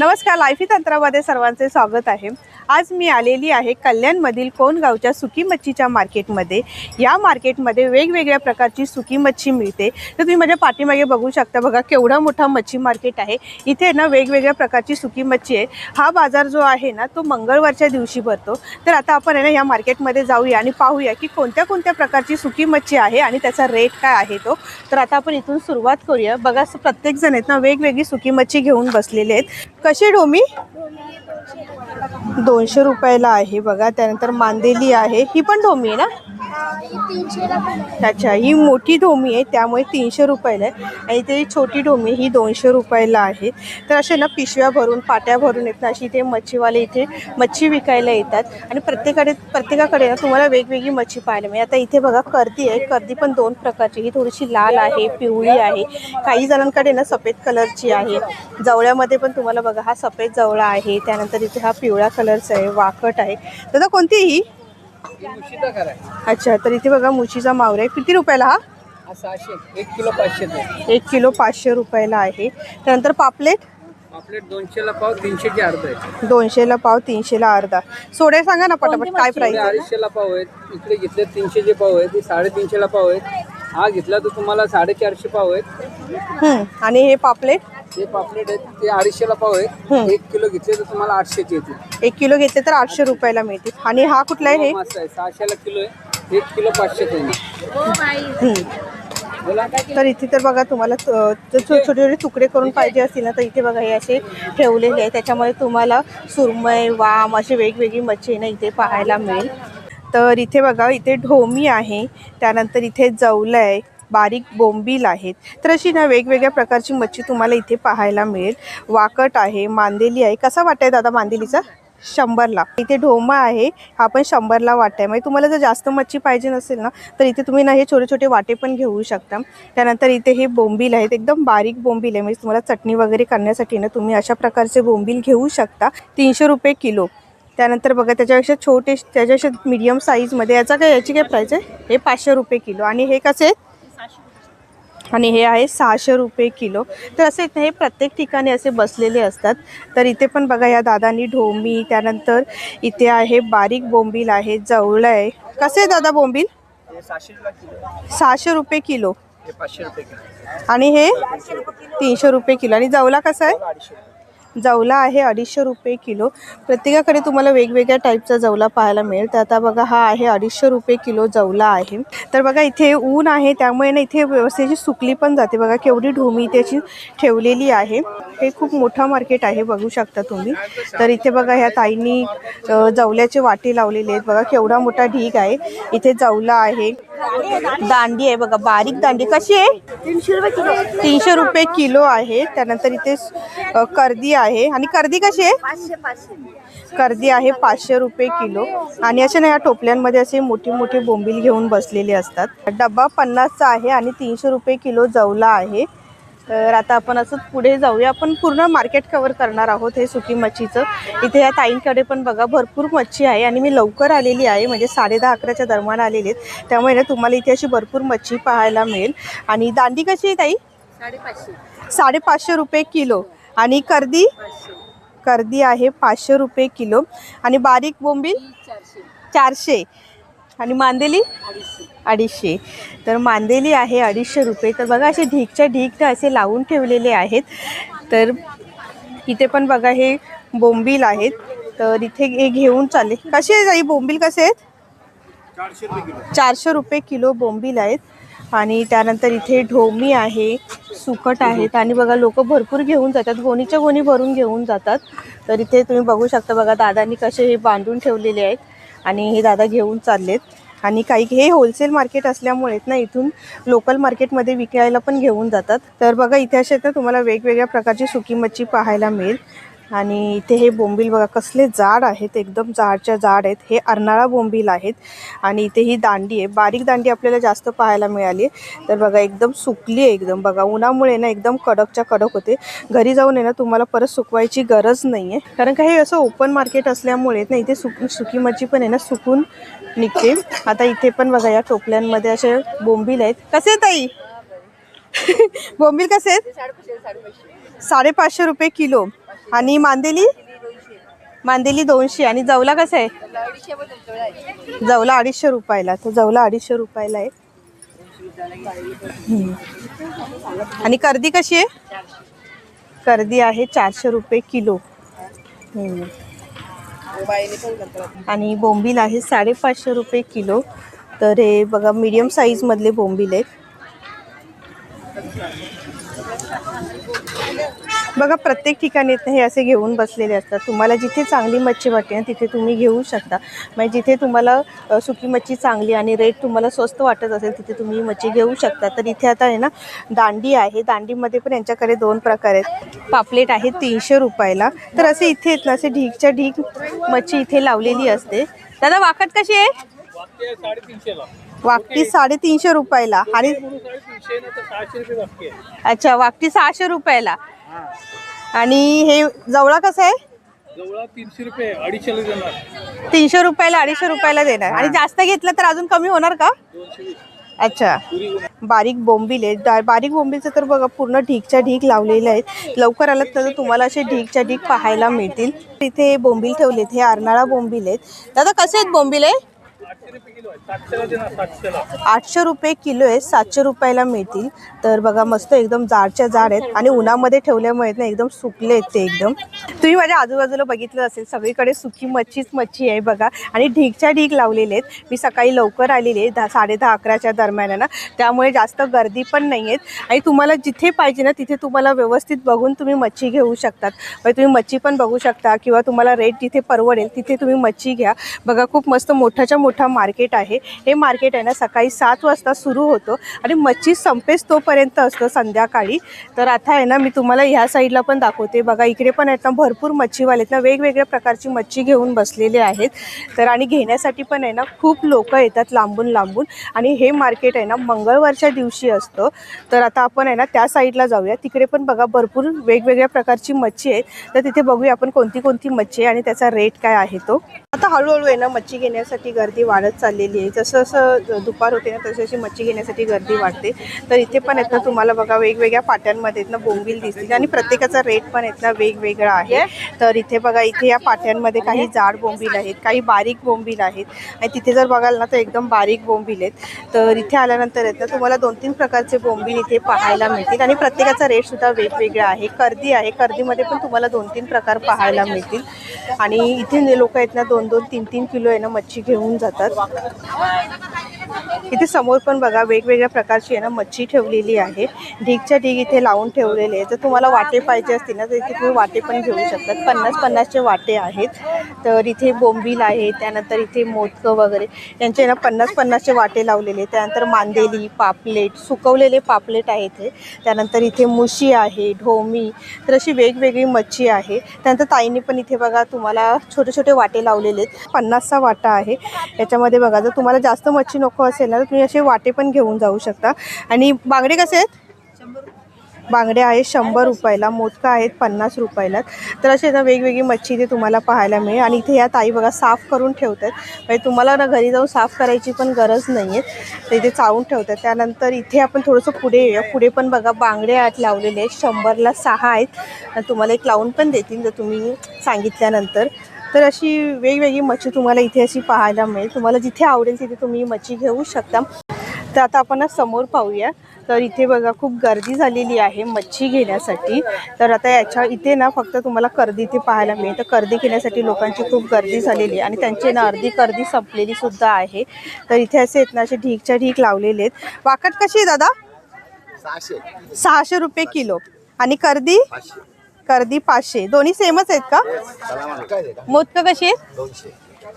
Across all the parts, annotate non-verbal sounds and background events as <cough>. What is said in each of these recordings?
नमस्कार लाईफी तंत्रामध्ये सर्वांचे स्वागत आहे. आज मी आलेली आहे कल्याणमधील कोणगावच्या सुकी मच्छीच्या मार्केटमध्ये. या मार्केटमध्ये वेगवेगळ्या प्रकारची सुकी मच्छी मिळते. तर तुम्ही माझ्या पाठीमागे बघू शकता बघा केवढा मोठा मच्छी मार्केट आहे. इथे ना वेगवेगळ्या प्रकारची सुकी मच्छी आहे. हा बाजार जो आहे ना तो मंगळवारच्या दिवशी भरतो. तर आता आपण आहे ना या मार्केटमध्ये जाऊया आणि पाहूया की कोणत्या कोणत्या प्रकारची सुकी मच्छी आहे आणि त्याचा रेट काय आहे तो. तर आता आपण इथून सुरुवात करूया. बघा प्रत्येकजण आहेत ना वेगवेगळी सुकी मच्छी घेऊन बसलेले आहेत. कशी डोमी? दोनशे रुपयाला आहे बघा. त्यानंतर मांदेली आहे. ही पण डोमी आहे ना? अच्छा ही मोठी ढोमी आहे त्यामुळे तीनशे रुपयाला आहे. आणि ते छोटी ढोमी ही दोनशे रुपयाला आहे. तर असे ना पिशव्या भरून पाट्या भरून येत ना अशी इथे मच्छीवाले इथे मच्छी विकायला येतात. आणि प्रत्येकाकडे प्रत्येकाकडे ना तुम्हाला वेगवेगळी मच्छी पाहायला मिळेल आता इथे बघा कर्दी आहे. कर्दी पण दोन प्रकारची ही थोडीशी लाल आहे पिवळी आहे. काही जणांकडे ना सफेद कलरची आहे. जवळ्यामध्ये पण तुम्हाला बघा हा सफेद जवळा आहे. त्यानंतर इथे हा पिवळा कलरचा आहे वाकट आहे. दादा कोणती ही? अच्छा तर इथे बघा मुशीचा मावरा आहे. किती रुपयाला हा? हा सहाशे. एक किलो पाचशे ते एक किलो पाचशे रुपयाला आहे. त्यानंतर पापलेट? पापलेट दोनशेला पाव तीनशेचे अर्ध आहे. दोनशेला पाव तीनशेला अर्धा. सोडे सांगा ना पटापट काय प्राईस अडीचशेला पाव आहेत. इकडे घेतले तीनशेचे पाव आहेत. हे साडेतीनशेला पाव आहेत. हा घेतला तर तुम्हाला साडेचारशे पाव आहेत. हं, आणि हे पापलेट? हे पापलेट आहेत ते अडीचशेला पाव. आहेत. एक किलो घेतले तर तुम्हाला आठशेचे येतील. एक किलो घेतले तर आठशे रुपयाला मिळतील. आणि हा कुठला आहे हे? मासा आहे सहाशेला किलो आहे. एक किलो आहे हं. बोला. तर इथे तर बघा तुम्हाला त- जर छो- छोटे छोटे तुकडे करून पाहिजे असतील ना तर इथे बघा हे असे ठेवलेले आहे त्याच्यामध्ये तुम्हाला सुरमई वाम अशी वेगवेगळी मच्छी आहे ना इथे पाहायला मिळेल. तर इथे बघा इथे ढोमी आहे. त्यानंतर इथे जवलं आहे. बारीक बोंबील आहेत. तर अशी ना वेगवेगळ्या प्रकारची मच्छी तुम्हाला इथे पाहायला मिळेल. वाकट आहे मांदेली आहे. कसा वाटाय दादा मांदेलीचा? शंभरला. इथे ढोमा आहे. हा पण शंभरला वाटा आहे म्हणजे तुम्हाला जर जास्त मच्छी पाहिजे नसेल ना तर इथे तुम्ही ना हे छोटे छोटे वाटे पण घेऊ शकता. त्यानंतर इथे हे बोंबील आहेत. एकदम बारीक बोंबील आहे. म्हणजे तुम्हाला चटणी वगैरे करण्यासाठी ना तुम्ही अशा प्रकारचे बोंबील घेऊ शकता. तीनशे रुपये किलो. त्यानंतर बघा त्याच्यापेक्षा छोटे त्याच्यापेक्षा मीडियम साईजमध्ये याचा काय याची काय प्राईस आहे? हे पाचशे रुपये किलो. आणि हे कसे आहेत? आणि हे आहे सहाशे रुपये किलो. तर असे इथे हे प्रत्येक ठिकाणी असे बसलेले असतात. तर इथे पण बघा या दादानी ढोमी त्यानंतर इथे आहे बारीक बोंबील आहे जवळ आहे. कसे आहे दादा बोंबील? सहाशे रुपये किलो पाचशे रुपये किलो आणि हे? तीनशे रुपये किलो. आणि जवला कसा आहे? जवला आहे अडीचशे रुपये किलो. प्रत्येकाकडे तुम्हाला वेगवेगळ्या टाईपचा जवला पाहायला मिळेल. तर आता बघा हा आहे अडीचशे रुपये किलो जवला आहे. तर बघा इथे ऊन आहे. त्यामुळे ना इथे व्यवस्थेची सुकली पण जाते. बघा केवढी ढोमी त्याची ठेवलेली आहे. हे खूप मोठं मार्केट आहे बघू शकता तुम्ही. तर इथे बघा ह्या ताईंनी जवल्याचे वाटे लावलेले आहेत. बघा केवढा मोठा ढीग आहे. इथे जवला आहे. दांडी आहे बघा बारीक दांडी. कशी आहे? तीनशे रुपये किलो. तीनशे रुपये किलो आहे. त्यानंतर इथे कर्दी आहे. आणि कर्दी कशी आहे? कर्दी आहे पाचशे रुपये किलो. आणि असे ना या टोपल्यांमध्ये असे मोठी मोठी बोंबील घेऊन बसलेले असतात. डब्बा पन्नासचा आहे आणि तीनशे रुपये किलो जवला आहे. तर आता आपण असं पुढे जाऊया. आपण पूर्ण मार्केट कवर करणार आहोत हे सुकी मच्छीचं. इथे या ताईंकडे पण बघा भरपूर मच्छी आहे आणि मी लवकर आलेली आहे. म्हणजे साडे दहा अकराच्या दरम्यान आलेली आहेत. त्यामुळे ना तुम्हाला इथे अशी भरपूर मच्छी पाहायला मिळेल. आणि दांडी कशी आहे ताई? साडेपाचशे. रुपये किलो. आणि कर्दी? कर्दी आहे पाचशे रुपये किलो. आणि बारीक बोंबील? चारशे. आणि मांदेली? अडीचशे. तर मांदेली आहे अडीचशे रुपये. तर बघा असे ढीकच्या ढीक असे लावून ठेवलेले आहेत. तर इथे पण बघा हे बोंबील आहेत. तर इथे हे घेऊन चालले. कसे आहे ताई बोंबील? कसे आहेत? चारशे रुपये किलो बोंबील आहेत. आणि त्यानंतर इथे ढोमी आहे सुकट आहेत. आणि बघा लोक भरपूर घेऊन जातात. गोणीच्या गोणी भरून घेऊन जातात. तर इथे तुम्ही बघू शकता बघा दादांनी कसे हे बांधून ठेवलेले आहेत. आणि हे दादा घेऊन चाललेत. आणि काही हे होलसेल मार्केट असल्यामुळे ना इथून लोकल मार्केटमध्ये विकायला पण घेऊन जातात. तर बघा इथे असे तर तुम्हाला वेगवेगळ्या प्रकारची सुकी मच्छी पाहायला मिळेल. आणि इथे हे बोंबील बघा कसले जाड आहेत एकदम जाडच्या जाड आहेत. हे अर्नाळा बोंबील आहेत आणि इथे ही दांडी आहे. बारीक दांडी आपल्याला जास्त पाहायला मिळाली तर बघा एकदम सुकली आहे एकदम. बघा उन्हामुळे ना एकदम कडकच्या कडक होते. घरी जाऊन आहे ना तुम्हाला परत सुकवायची गरज नाही आहे कारण का हे असं ओपन मार्केट असल्यामुळे ना इथे सुक सुकी मच्छी पण आहे ना सुकून निघते. आता इथे पण बघा या टोपल्यांमध्ये असे बोंबील आहेत. कसे आहेत ताई? <laughs> बोंबील कसे आहेत? साडेपाचशे रुपये किलो. आणि मांदेली? मांदेली दोनशे. आणि जवला कसं आहे? जवला अडीचशे रुपयाला. तर जवला अडीचशे रुपयाला आहे. आणि कर्दी कशी आहे? कर्दी आहे चारशे रुपये किलो. आणि बोंबील आहे साडेपाचशे रुपये किलो. तर हे बघा मीडियम साईजमधले बोंबील आहेत. बघा प्रत्येक ठिकाणी हे असे घेऊन बसलेले असतात. तुम्हाला जिथे चांगली मच्छी वाटते ना तिथे तुम्ही घेऊ शकता. म्हणजे जिथे तुम्हाला सुकी मच्छी चांगली आणि रेट तुम्हाला स्वस्त वाटत असेल तिथे तुम्ही मच्छी घेऊ शकता. तर इथे आता आहे ना दांडी आहे. दांडीमध्ये पण यांच्याकडे दोन प्रकार आहेत. पापलेट आहे तीनशे रुपयाला. तर असे इथे आहेत ना असे ढीकच्या ढीक मच्छी इथे लावलेली असते. दादा वाकट कशी आहे? वाकटी साडेतीनशे रुपयाला. आणि अच्छा वाकटी सहाशे रुपयाला. आणि हे जवळा कसं आहे? तीनशे रुपयाला अडीचशे रुपयाला देणार. आणि जास्त घेतलं तर अजून कमी होणार का? अच्छा. बारीक बोंबील आहेत बारीक बोंबीलचं तर बघा पूर्ण ढीकच्या ढीक लावलेले आहेत. लवकर आलात तर तुम्हाला असे ढीकच्या ढीक पाहायला मिळतील. इथे बोंबील ठेवलेत हे आरनाळा बोंबील आहेत. दादा कसे आहेत बोंबील आहे आठशे रुपये किलो आहे. सातशे रुपयाला मिळतील. तर बघा मस्त एकदम जाडच्या जाड आहेत आणि उन्हामध्ये ठेवल्यामुळे ना एकदम सुकले आहेत ते एकदम. तुम्ही माझ्या आजूबाजूला बघितलं असेल सगळीकडे सुकी मच्छीच मच्छी आहे बघा. आणि ढीकच्या ढीक लावलेले आहेत. मी सकाळी लवकर आलेली आहे दहा साडे दहा अकराच्या दरम्यान ना. त्यामुळे जास्त गर्दी पण नाही आहेत. आणि तुम्हाला जिथे पाहिजे ना तिथे तुम्हाला व्यवस्थित बघून तुम्ही मच्छी घेऊ शकतात. म्हणजे तुम्ही मच्छी पण बघू शकता किंवा तुम्हाला रेट जिथे परवडेल तिथे तुम्ही मच्छी घ्या. बघा खूप मस्त मोठ्याच्या मोठ्या मोठा मार्केट आहे. हे मार्केट आहे ना सकाळी सात वाजता सुरू होतो आणि मच्छी संपेस तोपर्यंत असतं संध्याकाळी. तर आता आहे ना मी तुम्हाला ह्या साईडला पण दाखवते. बघा इकडे पण आहेत ना भरपूर मच्छीवाले आहेत ना वेगवेगळ्या प्रकारची मच्छी घेऊन बसलेले आहेत. तर आणि घेण्यासाठी पण आहे ना खूप लोक येतात लांबून लांबून. आणि हे मार्केट आहे ना मंगळवारच्या दिवशी असतं. तर आता आपण आहे ना त्या साईडला जाऊया. तिकडे पण बघा भरपूर वेगवेगळ्या प्रकारची मच्छी आहे तर तिथे बघूया आपण कोणती कोणती मच्छी आहे आणि त्याचा रेट काय आहे तो. आता हळूहळू आहे ना मच्छी घेण्यासाठी गर्दी वाढत चाललेली आहे. जसं जसं दुपार होते ना तशी अशी मच्छी घेण्यासाठी गर्दी वाढते. तर इथे पण आहेत ना तुम्हाला बघा वेगवेगळ्या पाट्यांमध्ये आहेत ना बोंबील दिसतील. आणि प्रत्येकाचा रेट पण आहेत ना वेगवेगळा आहे. तर इथे बघा इथे या पाट्यांमध्ये काही जाड बोंबील आहेत काही बारीक बोंबील आहेत. आणि तिथे जर बघाल ना तर एकदम बारीक बोंबील आहेत. तर इथे आल्यानंतर आहेत ना तुम्हाला दोन तीन प्रकारचे बोंबील इथे पाहायला मिळतील. आणि प्रत्येकाचा रेटसुद्धा वेगवेगळा आहे. कर्दी आहे. कर्दीमध्ये पण तुम्हाला दोन तीन प्रकार पाहायला मिळतील. आणि इथे लोक आहेत ना दोन दोन तीन तीन किलो आहे ना मच्छी घेऊन जातात. इथे समोर पण बघा वेगवेगळ्या प्रकारची आहे ना मच्छी ठेवलेली आहे. ढीगच्या ढीग इथे लावून ठेवलेले आहे जर तुम्हाला वाटे पाहिजे असतील ना तर इथे तुम्ही वाटे पण घेऊ शकतात. पन्नास पन्नासचे वाटे आहेत. तर इथे बोंबील आहे त्यानंतर इथे मोदकं वगैरे. यांचे ना पन्नास पन्नासचे वाटे लावलेले त्यानंतर मांदेली पापलेट सुकवलेले पापलेट आहे इथे त्यानंतर इथे मुशी आहे ढोमी. तर अशी वेगवेगळी मच्छी आहे. त्यानंतर ताईने पण इथे बघा तुम्हाला छोटे छोटे वाटे लावलेले आहेत. पन्नासचा वाटा आहे. याच्यामध्ये बघा जर तुम्हाला जास्त मच्छी नको असेल ना तर तुम्ही असे वाटे पण घेऊन जाऊ शकता. आणि बांगडे कसे आहेत? बांगडे आहेत शंभर रुपयाला मोदका आहेत पन्नास रुपयाला. तर असे ना वेगवेगळी मच्छी इथे तुम्हाला पाहायला मिळेल. आणि इथे या ताई बघा साफ करून ठेवतात. म्हणजे तुम्हाला ना घरी जाऊन साफ करायची पण गरज नाही आहे तर इथे चावून ठेवतात. त्यानंतर इथे आपण थोडंसं पुढे येऊया. पुढे पण बघा बांगडे आहेत लावलेले आहेत. शंभरला सहा आहेत. आणि तुम्हाला एक लावून पण देतील जर तुम्ही सांगितल्यानंतर. तर अशी वेगवेगळी मच्छी तुम्हाला इथे अशी पाहायला मिळेल. तुम्हाला जिथे आवडेल तिथे तुम्ही मच्छी घेऊ शकता. तर आता आपण समोर पाहूया. तर इथे बघा खूप गर्दी झालेली आहे मच्छी घेण्यासाठी. तर आता याच्या इथे ना फक्त तुम्हाला कर्दी इथे पाहायला मिळेल. तर कर्दी घेण्यासाठी लोकांची खूप गर्दी झालेली आहे आणि त्यांची ना अर्धी कर्दी संपलेली सुद्धा आहे. तर इथे असे आहेत ना असे ढीकच्या ढीक लावलेले आहेत. वाकट कशी आहे दादा? सहाशे. रुपये किलो. आणि कर्दी? कर्दी पाचशे. दोन्ही सेमच आहेत का? मोदकं कशी आहेत?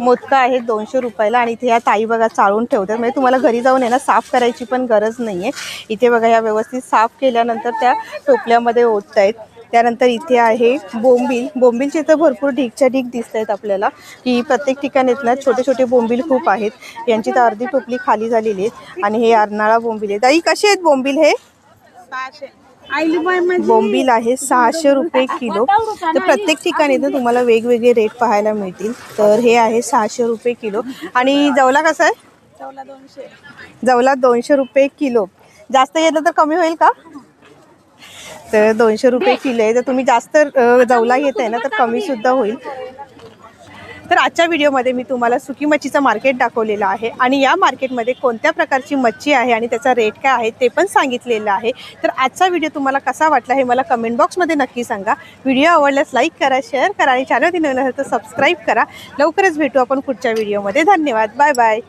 मोदका आहेत दोनशे रुपयाला. आणि इथे या ताई बघा चाळून ठेवतात. म्हणजे तुम्हाला घरी जाऊन आहे ना साफ करायची पण गरज नाही आहे इथे बघा या व्यवस्थित साफ केल्यानंतर त्या टोपल्यामध्ये ओतत आहेत त्यानंतर इथे आहे बोंबील. बोंबीलचे तर भरपूर ढीकच्या ढीक दिसत आहेत आपल्याला. की प्रत्येक ठिकाणी आहेत ना छोटे छोटे बोंबील खूप आहेत. यांची तर अर्धी टोपली खाली झालेली आहे आणि हे अर्नाळा बोंबील आहे. ताई कसे आहेत बोंबील हे? बोंबील आहे सहाशे रुपये किलो. तर प्रत्येक ठिकाणी ना तुम्हाला वेगवेगळे रेट पाहायला मिळतील. तर हे आहे सहाशे रुपये किलो. आणि जवला कसा आहे? जवला दोनशे. रुपये किलो. जास्त घेतलं तर कमी होईल का? तर दोनशे रुपये <laughs> किलो आहे. तर तुम्ही जास्त जवला घेत आहे ना तर कमीसुद्धा होईल. तर आजच्या व्हिडिओमध्ये मी तुम्हाला सुकी मच्छीचं मार्केट दाखवलेलं आहे आणि या मार्केटमध्ये कोणत्या प्रकारची मच्छी आहे आणि त्याचा रेट काय आहे ते पण सांगितलेलं आहे. तर आजचा व्हिडिओ तुम्हाला कसा वाटला हे मला कमेंट बॉक्समध्ये नक्की सांगा. व्हिडिओ आवडल्यास लाईक करा शेअर करा आणि चॅनल नवीन असेल तर सबस्क्राईब करा. लवकरच भेटू आपण पुढच्या व्हिडिओमध्ये. धन्यवाद. Bye bye